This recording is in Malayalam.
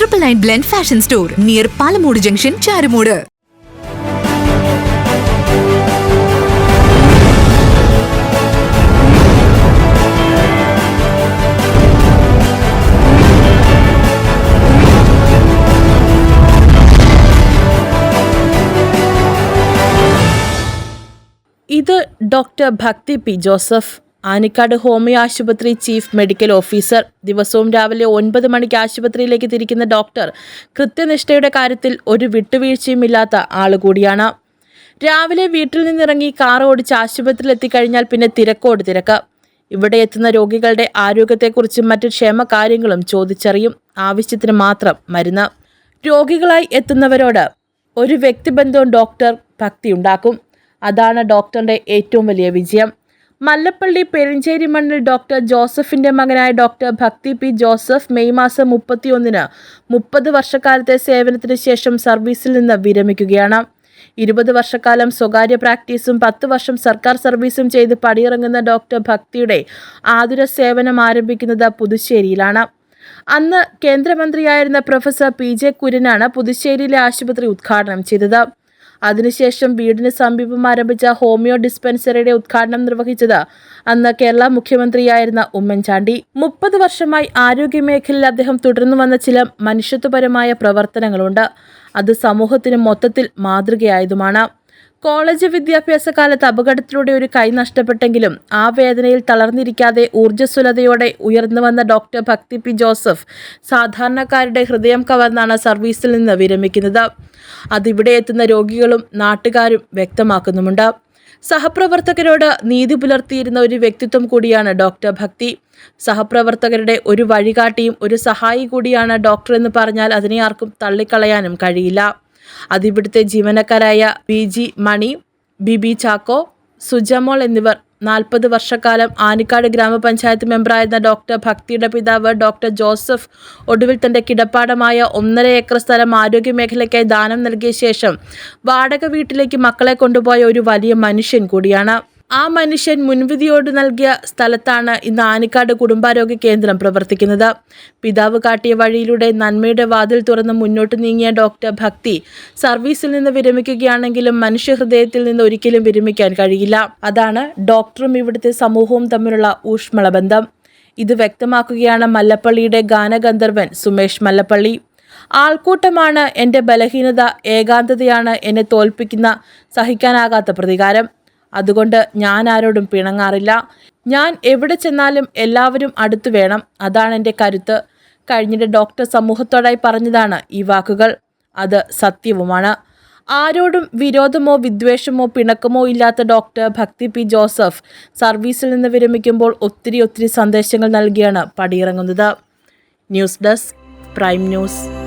Triple nine blend fashion store near Palamoodu junction Charumoodu ഇത് doctor Bhakthi P Joseph Anikkad homoeo ആശുപത്രി ചീഫ് മെഡിക്കൽ ഓഫീസർ. ദിവസവും രാവിലെ ഒൻപത് മണിക്ക് ആശുപത്രിയിലേക്ക് തിരിക്കുന്ന ഡോക്ടർ കൃത്യനിഷ്ഠയുടെ കാര്യത്തിൽ ഒരു വിട്ടുവീഴ്ചയും വിട്ടുവീഴ്ചയുമില്ലാത്ത ആളുകൂടിയാണ്. രാവിലെ വീട്ടിൽ നിന്നിറങ്ങി കാർ ഓടിച്ച് ആശുപത്രിയിൽ എത്തിക്കഴിഞ്ഞാൽ പിന്നെ തിരക്കോട് തിരക്ക്. ഇവിടെ എത്തുന്ന രോഗികളുടെ ആരോഗ്യത്തെക്കുറിച്ചും മറ്റ് ക്ഷേമകാര്യങ്ങളും ചോദിച്ചറിയും. ആവശ്യത്തിന് മാത്രം മരുന്ന്. രോഗികളായി എത്തുന്നവരോട് ഒരു വ്യക്തിബന്ധവും ഡോക്ടർ ഭക്തി ഉണ്ടാക്കും അതാണ് ഡോക്ടറിന്റെ ഏറ്റവും വലിയ വിജയം. മല്ലപ്പള്ളി പെരിഞ്ചേരി മണ്ണിൽ ഡോക്ടർ ജോസഫിന്റെ മകനായ doctor Bhakthi P Joseph May മാസം മുപ്പത്തിയൊന്നിന് മുപ്പത് വർഷക്കാലത്തെ സേവനത്തിന് ശേഷം സർവീസിൽ നിന്ന് വിരമിക്കുകയാണ്. ഇരുപത് വർഷക്കാലം സ്വകാര്യ പ്രാക്ടീസും പത്ത് വർഷം സർക്കാർ സർവീസും ചെയ്ത് പടിയിറങ്ങുന്ന ഡോക്ടർ ഭക്തിയുടെ ആതുര സേവനം ആരംഭിക്കുന്നത് പുതുശ്ശേരിയിലാണ്. അന്ന് കേന്ദ്രമന്ത്രിയായിരുന്ന പ്രൊഫസർ പി ജെ കുര്യനാണ് പുതുശ്ശേരിയിലെ ആശുപത്രി ഉദ്ഘാടനം ചെയ്തത്. അതിനുശേഷം വീടിന് സമീപം ആരംഭിച്ച ഹോമിയോ ഡിസ്പെൻസറിയുടെ ഉദ്ഘാടനം നിർവഹിച്ചത് അന്ന് കേരള മുഖ്യമന്ത്രിയായിരുന്ന ഉമ്മൻചാണ്ടി. മുപ്പത് വർഷമായി ആരോഗ്യമേഖലയിൽ അദ്ദേഹം തുടർന്നു വന്ന ചില മനുഷ്യത്വപരമായ പ്രവർത്തനങ്ങളുണ്ട്. അത് സമൂഹത്തിന് മൊത്തത്തിൽ മാതൃകയായതുമാണ്. കോളേജ് വിദ്യാഭ്യാസ കാലത്ത് അപകടത്തിലൂടെ ഒരു കൈ നഷ്ടപ്പെട്ടെങ്കിലും ആ വേദനയിൽ തളർന്നിരിക്കാതെ ഊർജസ്വലതയോടെ ഉയർന്നു വന്ന ഡോക്ടർ ഭക്തി പി ജോസഫ് സാധാരണക്കാരുടെ ഹൃദയം കവർന്നാണ് സർവീസിൽ നിന്ന് വിരമിക്കുന്നത്. അതിവിടെ എത്തുന്ന രോഗികളും നാട്ടുകാരും വ്യക്തമാക്കുന്നുമുണ്ട്. സഹപ്രവർത്തകരോട് നീതി പുലർത്തിയിരുന്ന ഒരു വ്യക്തിത്വം കൂടിയാണ് ഡോക്ടർ ഭക്തി. സഹപ്രവർത്തകരുടെ ഒരു വഴികാട്ടിയും ഒരു സഹായി കൂടിയാണ് ഡോക്ടർ എന്ന് പറഞ്ഞാൽ അതിനെ ആർക്കും തള്ളിക്കളയാനും കഴിയില്ല. അതിവിടുത്തെ ജീവനക്കാരായ ബി ജി മണി ബിബി ചാക്കോ സുജമോൾ എന്നിവർ നാൽപ്പത് വർഷക്കാലം ആനിക്കാട് ഗ്രാമപഞ്ചായത്ത് മെമ്പറായിരുന്ന ഡോക്ടർ ഭക്തിയുടെ പിതാവ് ഡോക്ടർ ജോസഫ് ഒടുവിൽ തന്റെ കിടപ്പാടമായ ഒന്നര ഏക്കർ സ്ഥലം ആരോഗ്യ മേഖലയ്ക്കായി ദാനം നൽകിയ ശേഷം വാടക വീട്ടിലേക്ക് മക്കളെ കൊണ്ടുപോയ ഒരു വലിയ മനുഷ്യൻ കൂടിയാണ്. ആ മനുഷ്യൻ മുൻവിധിയോട് നൽകിയ സ്ഥലത്താണ് ഇന്ന് ആനിക്കാട് കുടുംബാരോഗ്യ കേന്ദ്രം പ്രവർത്തിക്കുന്നത്. പിതാവ് കാട്ടിയ വഴിയിലൂടെ നന്മയുടെ വാതിൽ തുറന്ന് മുന്നോട്ട് നീങ്ങിയ ഡോക്ടർ ഭക്തി സർവീസിൽ നിന്ന് വിരമിക്കുകയാണെങ്കിലും മനുഷ്യഹൃദയത്തിൽ നിന്ന് ഒരിക്കലും വിരമിക്കാൻ കഴിയില്ല. അതാണ് ഡോക്ടറും ഇവിടുത്തെ സമൂഹവും തമ്മിലുള്ള ഊഷ്മള ബന്ധം. ഇത് വ്യക്തമാക്കുകയാണ് മല്ലപ്പള്ളിയുടെ ഗാനഗന്ധർവൻ സുമേഷ് മല്ലപ്പള്ളി. ആൾക്കൂട്ടമാണ് എന്റെ ബലഹീനത ഏകാന്തതയാണ് എന്നെ തോൽപ്പിക്കുന്ന സഹിക്കാനാകാത്ത പ്രതികാരം. അതുകൊണ്ട് ഞാൻ ആരോടും പിണങ്ങാറില്ല. ഞാൻ എവിടെ ചെന്നാലും എല്ലാവരും അടുത്തു വേണം. അതാണ് എന്റെ കരുത്ത്. കഴിഞ്ഞിട്ട് ഡോക്ടർ സമൂഹത്തോടായി പറഞ്ഞതാണ് ഈ വാക്കുകൾ. അത് സത്യവുമാണ്. ആരോടും വിരോധമോ വിദ്വേഷമോ പിണക്കമോ ഇല്ലാത്ത ഡോക്ടർ ഭക്തി പി ജോസഫ് സർവീസിൽ നിന്ന് വിരമിക്കുമ്പോൾ ഒത്തിരി ഒത്തിരി സന്ദേശങ്ങൾ നൽകിയാണ് പടിയിറങ്ങുന്നത്. News desk prime news.